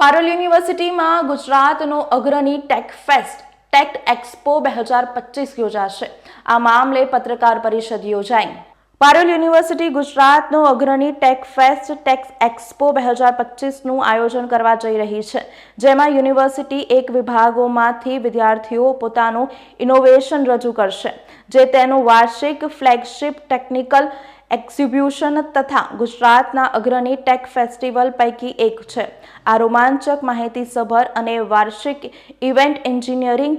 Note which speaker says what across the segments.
Speaker 1: પારોલ યુનિવર્સિટીમાં ગુજરાતનો અગ્રણી ટેક ફેસ્ટ, ટેક એક્સપો બે હજાર પચીસ યોજાશે. આ મામલે પત્રકાર પરિષદ યોજાઈ. પારોલ યુનિવર્સિટી ગુજરાતનો અગ્રણી ટેક ફેસ્ટ ટેક્સ એક્સપો બે હજાર પચીસનું આયોજન કરવા જઈ રહી છે, જેમાં યુનિવર્સિટી એક વિભાગોમાંથી વિદ્યાર્થીઓ પોતાનું ઇનોવેશન રજૂ કરશે, જે તેનું વાર્ષિક ફ્લેગશિપ ટેકનિકલ એક્ઝિબ્યુશન તથા ગુજરાતના અગ્રણી ટેક ફેસ્ટિવલ પૈકી એક છે. આ રોમાંચક માહિતીસભર અને વાર્ષિક event engineering,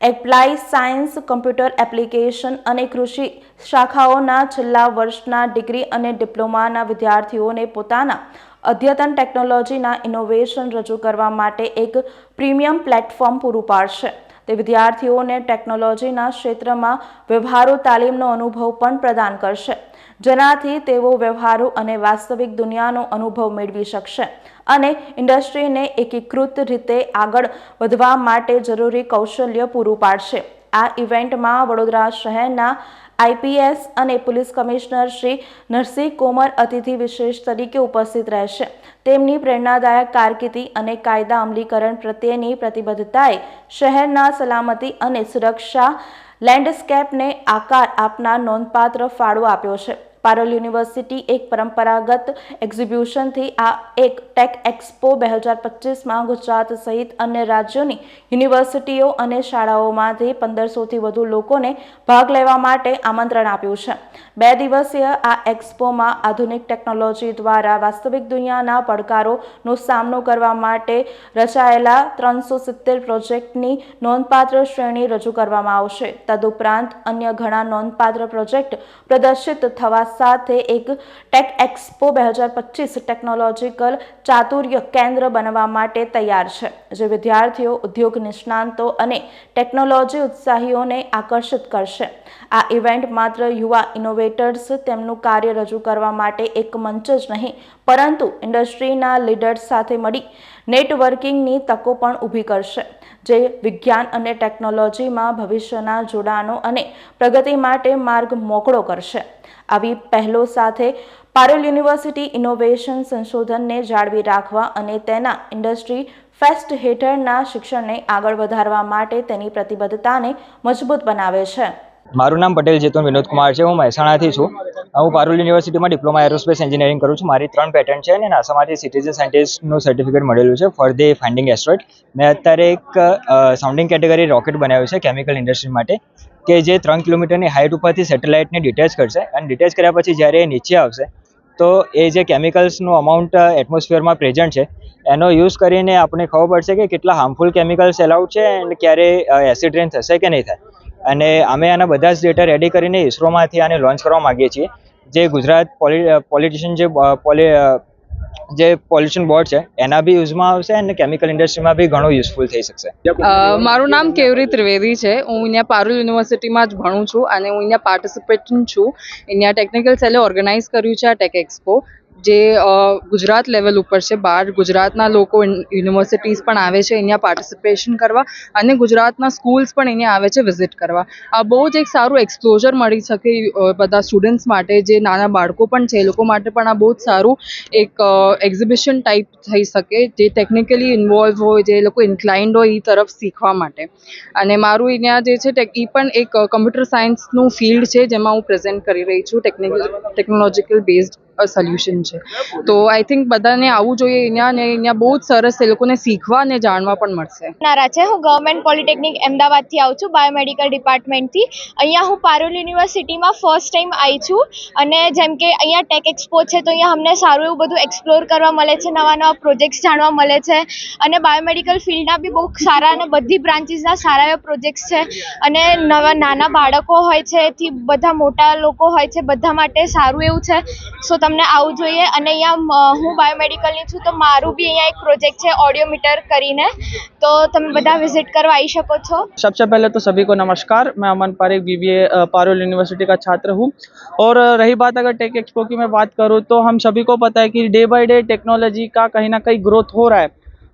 Speaker 1: applied science, computer application અને કૃષિ શાખાઓના છેલ્લા વર્ષના ડિગ્રી અને ડિપ્લોમાના વિદ્યાર્થીઓને પોતાના અદ્યતન ટેકનોલોજીના ઇનોવેશન રજૂ કરવા માટે એક પ્રીમિયમ પ્લેટફોર્મ પૂરું પાડશે. તે વિદ્યાર્થીઓને ટેકનોલોજીના ક્ષેત્રમાં વ્યવહારુ તાલીમનો અનુભવ પણ પ્રદાન કરશે, જેનાથી તેઓ વ્યવહારુ અને વાસ્તવિક દુનિયાનો અનુભવ મેળવી શકશે અને ઇન્ડસ્ટ્રીને એકીકૃત રીતે આગળ વધવા માટે જરૂરી કૌશલ્ય પૂરું પાડશે. આ ઇવેન્ટમાં વડોદરા શહેરના આઈપીએસ અને પોલીસ કમિશનર શ્રી નરસિંહ કોમર અતિથિ વિશેષ તરીકે ઉપસ્થિત રહેશે. તેમની પ્રેરણાદાયક કારકિર્દી અને કાયદા અમલીકરણ પ્રત્યેની પ્રતિબદ્ધતાએ શહેરના સલામતી અને સુરક્ષા લેન્ડસ્કેપને આકાર આપનાર નોંધપાત્ર ફાળો આપ્યો છે. પારોલ યુનિવર્સિટી એક પરંપરાગત એક્ઝિબ્યુશનથી આ એક ટેક એક્સપો બે હજાર પચીસમાં ગુજરાત સહિત અન્ય રાજ્યોની યુનિવર્સિટીઓ અને શાળાઓમાંથી પંદરસોથી વધુ લોકોને ભાગ લેવા માટે આમંત્રણ આપ્યું છે. બે દિવસીય આ એક્સપોમાં આધુનિક ટેકનોલોજી દ્વારા વાસ્તવિક દુનિયાના પડકારોનો સામનો કરવા માટે રચાયેલા ત્રણસો સિત્તેર પ્રોજેક્ટની નોંધપાત્ર શ્રેણી રજૂ કરવામાં આવશે. તદુપરાંત અન્ય ઘણા નોંધપાત્ર પ્રોજેક્ટ પ્રદર્શિત થવા સાથે એક ટેક એક્સપો બે હજાર પચીસ ટેકનોલોજીકલ ચાતુર્ય કેન્દ્ર બનવા માટે તૈયાર છે, જે વિદ્યાર્થીઓ, ઉદ્યોગ નિષ્ણાંતો અને ટેકનોલોજી ઉત્સાહીઓને આકર્ષિત કરશે. આ ઇવેન્ટ માત્ર યુવા ઇનોવેટર્સ તેમનું કાર્ય રજૂ કરવા માટે એક મંચ જ નહીં, પરંતુ ઇન્ડસ્ટ્રીના લીડર્સ સાથે મળી નેટવર્કિંગની તકો પણ ઊભી કરશે, જે વિજ્ઞાન અને ટેકનોલોજીમાં ભવિષ્યના જોડાણો અને પ્રગતિ માટે માર્ગ મોકળો કરશે. આવી પહેલો સાથે પારેલ યુનિવર્સિટી ઇનોવેશન સંશોધનને જાળવી રાખવા અને તેના ઇન્ડસ્ટ્રી ફેસ્ટ હેઠળના શિક્ષણને આગળ વધારવા માટે તેની પ્રતિબદ્ધતાને મજબૂત બનાવે છે.
Speaker 2: મારું નામ પટેલ જેતુન વિનોદ કુમાર છે, હું મહેસાણાથી છું. હું પારુલ યુનિવર્સિટીમાં ડિપ્લોમા એરોસ્પેસ એન્જિનિયરિંગ કરું છું. મારી ત્રણ પેટર્ન છે અને નાસામાંથી સિટીઝન સાયન્ટિસ્ટનું સર્ટિફિકેટ મળેલું છે ફોર ધી ફાઇન્ડિંગ એસ્ટ્રોઇડ મેં અત્યારે એક સાઉન્ડિંગ કેટેગરી રોકેટ બનાવ્યું છે કેમિકલ ઇન્ડસ્ટ્રી માટે, કે જે ત્રણ કિલોમીટરની હાઇટ ઉપરથી સેટેલાઇટને ડિટેચ કરશે અને ડિટેચ કર્યા પછી જ્યારે એ નીચે આવશે, તો એ જે કેમિકલ્સનું અમાઉન્ટ એટમોસ્ફિયરમાં પ્રેઝન્ટ છે, એનો યુઝ કરીને આપણે ખબર પડશે કે કેટલા હાર્મફુલ કેમિકલ્સ એલાઉડ છે એન્ડ ક્યારે એસિડ રેન થશે કે નહીં થાય. અને અમે આના બધા જ ડેટા રેડી કરીને ઇસરોમાંથી આને લોન્ચ કરવા માગીએ છીએ. જે ગુજરાત પોલિટિશિયન જે જે પોલ્યુશન બોર્ડ છે, એના બી યુઝમાં આવશે અને કેમિકલ ઇન્ડસ્ટ્રીમાં બી ઘણું યુઝફુલ થઈ શકશે.
Speaker 3: મારું નામ કેવરી ત્રિવેદી છે? હું અહીંયા પારુલ યુનિવર્સિટીમાં જ ભણું છું અને હું અહીંયા પાર્ટિસિપેટ છું. અહીંયા ટેકનિકલ સેલે ઓર્ગેનાઇઝ કર્યું છે આ ટેક એક્સપો જે ગુજરાત લેવલ ઉપર છે, બહાર ગુજરાતના લોકો યુનિવર્સિટીઝ પણ આવે છે, અહીંયા પાર્ટિસિપેશન કરવા અને ગુજરાતના સ્કૂલ્સ પણ અહીંયા આવે છે, વિઝિટ કરવા. આ બહુ જ એક સારું એક્સપ્લોઝર મળી શકે બધા સ્ટુડન્ટ્સ માટે, જે નાના બાળકો પણ છે, એ લોકો માટે પણ આ બહુ જ સારું એક એક્ઝિબિશન ટાઈપ થઈ શકે, જે ટેકનિકલી ઇન્વોલ્વ હોય, જે લોકો ઇન્ક્લાઇન્ડ હોય એ તરફ શીખવા માટે. અને મારું અહીંયા જે છે એ પણ એક કમ્પ્યુટર સાયન્સનું ફિલ્ડ છે, જેમાં હું પ્રેઝન્ટ કરી રહી છું ટેકનિકલ ટેકનોલોજીકલ બેઝડ સોલ્યુશન છે. તો આઈ થિંક બધાને આવવું જોઈએ અહીંયા ને અહીંયા બહુ જ સરસ એ લોકોને શીખવા અને જાણવા પણ મળશે.
Speaker 4: નારા છે. હું ગવર્મેન્ટ પોલિટેકનિક અમદાવાદથી આવું છું બાયોમેડિકલ ડિપાર્ટમેન્ટથી અહીંયા હું પારોલ યુનિવર્સિટીમાં ફર્સ્ટ ટાઈમ આવી છું અને જેમ કે અહીંયા ટેક એક્સપો છે, તો અહીંયા અમને સારું એવું બધું એક્સપ્લોર કરવા મળે છે, નવા નવા પ્રોજેક્ટ્સ જાણવા મળે છે. અને બાયોમેડિકલ ફિલ્ડના બી બહુ સારા અને બધી બ્રાન્ચીસના સારા એવા પ્રોજેક્ટ્સ છે. અને નવા નાના બાળકો હોય છે, થી બધા મોટા લોકો હોય છે, બધા માટે સારું એવું છે. સો તમને આવવું જોઈએ અને અહીંયા અ, હું બાયોમેડિકલની છું તો મારું બી અહીંયા એક પ્રોજેક્ટ છે ઓડિયોમીટર કરીને તો તમે બધા વિઝિટ કરવા આવી શકો છો
Speaker 5: सबसे पहले तो सभी को नमस्कार मैं अमन पारेख बीबीए पारुल यूनिवर्सिटी का छात्र हूँ और अ, रही बात अगर टेक एक्सपो की मैं बात करूँ तो हम सभी को पता है कि डे बाय डे टेक्नोलॉजी का कहीं ना कहीं ग्रोथ हो रहा है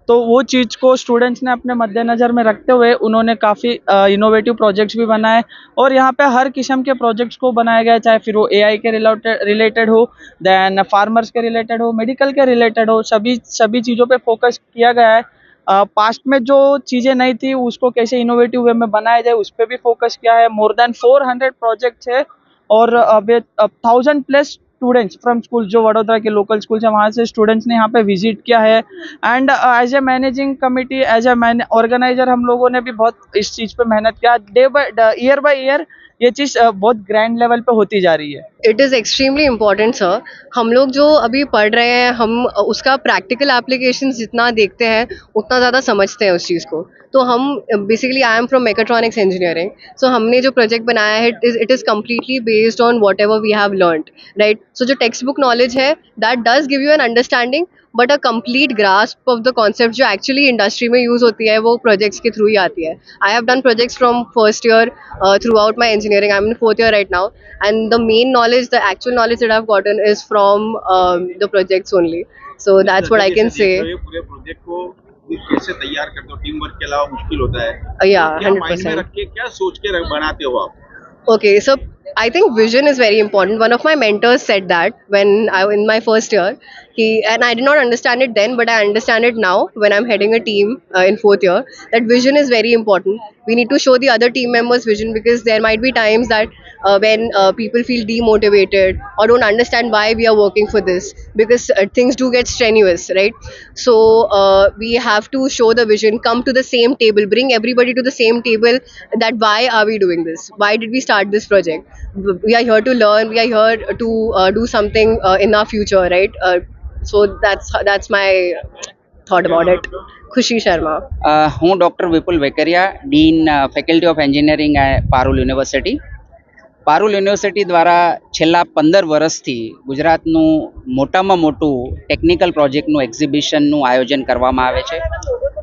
Speaker 5: तो वो चीज़ को स्टूडेंट्स ने अपने मद्देनज़र में रखते हुए उन्होंने काफ़ी इनोवेटिव प्रोजेक्ट्स भी बनाए और यहाँ पे हर किस्म के प्रोजेक्ट्स को बनाया गया, चाहे फिर वो एआई के रिलेटेड रिलेटेड हो देन फार्मर्स के रिलेटेड हो मेडिकल के रिलेटेड हो, सभी सभी चीज़ों पे फोकस किया गया है। पास्ट में जो चीज़ें नहीं थी, उसको कैसे इनोवेटिव वे में बनाया जाए, उस पर भी फोकस किया है। More than four hundred projects है और अब thousand plus students from school जो वडोदरा के लोकल स्कूल है, वहाँ से स्टूडेंट्स ने यहाँ पे विज़िट किया है। And as a managing committee as a organizer हम लोगों ने भी बहुत इस चीज़ पे मेहनत किया। Day by year by year ये चीज़ बहुत ग्रैंड लेवल पे होती जा रही है।
Speaker 6: It is extremely important sir हम लोग जो अभी पढ़ रहे हैं, हम उसका प्रैक्टिकल एप्लीकेशन जितना देखते हैं, उतना ज़्यादा समझते हैं उस चीज़ को। तो हम basically I am from mechatronics engineering so हमने जो प्रोजेक्ट बनाया है it is completely based on whatever we have learn right so जो टेक्स्ट बुक नॉलेज है that does give you an understanding but a complete grasp of the concept जो actually industry में use होती है वो projects के through ही आती है I have done projects from first year throughout my engineering I am in fourth year right now and the main knowledge the actual knowledge that i've gotten is from um, the projects only so that's what i can say
Speaker 7: तो ये पूरे project को भी कैसे तैयार करते हो team work के अलावा मुश्किल होता है
Speaker 6: Uh, yeah
Speaker 7: क्या माइंड में
Speaker 6: 100%
Speaker 7: रख के क्या सोच के रख- बनाते हो आप
Speaker 6: Okay, so I think vision is very important. One of my mentors said that when I in my first year, he and I did not understand it then, but I understand it now when I'm heading a team uh, in fourth year. That vision is very important. We need to show the other team members vision because there might be times that uh, when uh, people feel demotivated or don't understand why we are working for this because uh, things do get strenuous, right? So uh, we have to show the vision, come to the same table, bring everybody to the same table. That why are we doing this? Why did we start this project? We are here to learn. We are here to uh, do something uh, in our future, right? Uh, so that's that's my thought about it. Khushi Sharma
Speaker 8: હું doctor Vipul Vekariya dean faculty of engineering Parul university Parul university દ્વારા છેલ્લા પંદર વર્ષથી ગુજરાતનું મોટામાં મોટું technical પ્રોજેક્ટનું એક્ઝિબિશનનું આયોજન કરવામાં આવે છે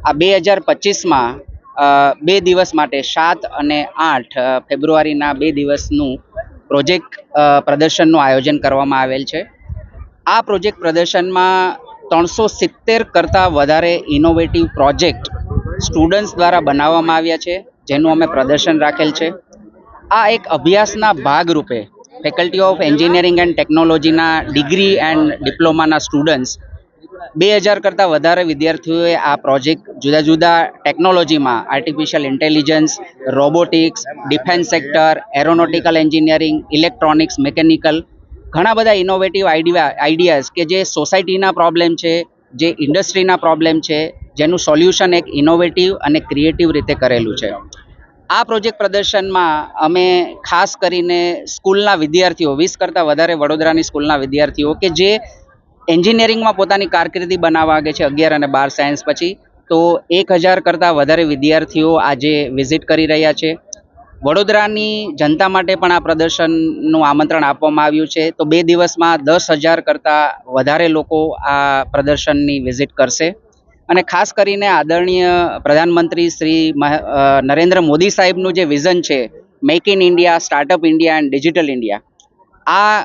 Speaker 8: આ બે હજાર પચીસમાં બે દિવસ માટે સાત અને આઠ ફેબ્રુઆરીના બે દિવસનું પ્રોજેક્ટ પ્રદર્શનનું આયોજન કરવામાં આવેલ છે. આ પ્રોજેક્ટ પ્રદર્શનમાં ત્રણસો સિત્તેર કરતાં વધારે ઇનોવેટિવ પ્રોજેક્ટ સ્ટુડન્ટ્સ દ્વારા બનાવવામાં આવ્યા છે, જેનું અમે પ્રદર્શન રાખેલ છે. આ એક અભ્યાસના ભાગરૂપે ફેકલ્ટી ઓફ એન્જિનિયરિંગ એન્ડ ટેકનોલોજીના ડિગ્રી એન્ડ ડિપ્લોમાના સ્ટુડન્ટ્સ બે હજાર કરતાં વધારે વિદ્યાર્થીઓએ આ પ્રોજેક્ટ જુદા જુદા ટેકનોલોજીમાં artificial intelligence robotics defence sector aeronautical engineering electronics mechanical ઘણા બધા ઇનોવેટિવ આઈડિયા આઈડિયાઝ કે જે સોસાયટીના પ્રોબ્લેમ છે, જે ઇન્ડસ્ટ્રીના પ્રોબ્લેમ છે, જેનું સોલ્યુશન એક ઇનોવેટિવ અને ક્રિએટિવ રીતે કરેલું છે. આ પ્રોજેક્ટ પ્રદર્શનમાં અમે ખાસ કરીને સ્કૂલના વિદ્યાર્થીઓ, વીસ કરતાં વધારે વડોદરાની સ્કૂલના વિદ્યાર્થીઓ કે જે એન્જિનિયરિંગમાં પોતાની કારકિર્દી બનાવવા માંગે છે અગિયાર અને બાર સાયન્સ પછી. તો એક હજાર કરતાં વધારે વિદ્યાર્થીઓ આજે વિઝિટ કરી રહ્યા છે. વડોદરાની જનતા માટે પણ આ પ્રદર્શનનું આમંત્રણ આપવામાં આવ્યું છે. તો બે દિવસમાં દસ હજાર કરતાં વધારે લોકો આ પ્રદર્શનની વિઝિટ કરશે. અને ખાસ કરીને આદરણીય પ્રધાનમંત્રી શ્રી નરેન્દ્ર મોદી સાહેબનું જે વિઝન છે, make in India, startup India and digital India. આ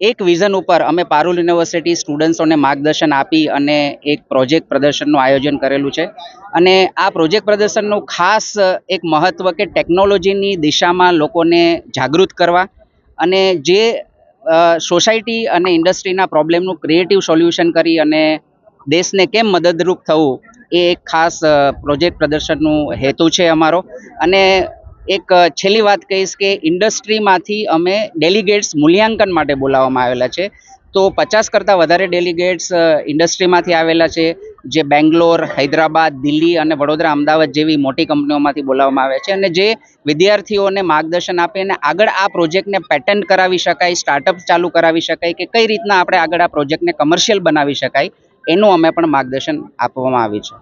Speaker 8: એક વિઝન ઉપર અમે પારુલ યુનિવર્સિટી સ્ટુડન્ટ્સોને માર્ગદર્શન આપી અને એક પ્રોજેક્ટ પ્રદર્શનનું આયોજન કરેલું છે. અને આ પ્રોજેક્ટ પ્રદર્શનનું ખાસ એક મહત્ત્વ કે ટેકનોલોજીની દિશામાં લોકોને જાગૃત કરવા અને જે સોસાયટી અને ઇન્ડસ્ટ્રીના પ્રોબ્લેમનું ક્રિએટિવ સોલ્યુશન કરી અને દેશને કેમ મદદરૂપ થવું એ એક ખાસ પ્રોજેક્ટ પ્રદર્શનનું હેતુ છે અમારો. અને એક છેલ્લી વાત કહીશ કે ઇન્ડસ્ટ્રીમાંથી અમે ડેલિગેટ્સ મૂલ્યાંકન માટે બોલાવવામાં આવેલા છે. તો પચાસ કરતાં વધારે ડેલિગેટ્સ ઇન્ડસ્ટ્રીમાંથી આવેલા છે, જે બેંગ્લોર, હૈદરાબાદ, દિલ્હી અને વડોદરા, અમદાવાદ જેવી મોટી કંપનીઓમાંથી બોલાવવામાં આવે છે અને જે વિદ્યાર્થીઓને માર્ગદર્શન આપે અને આગળ આ પ્રોજેક્ટને પેટન્ટ કરાવી શકાય, સ્ટાર્ટઅપ ચાલુ કરાવી શકાય કે કઈ રીતના આપણે આગળ આ પ્રોજેક્ટને કમર્શિયલ બનાવી શકાય, એનું અમે પણ માર્ગદર્શન આપવામાં આવ્યું છે.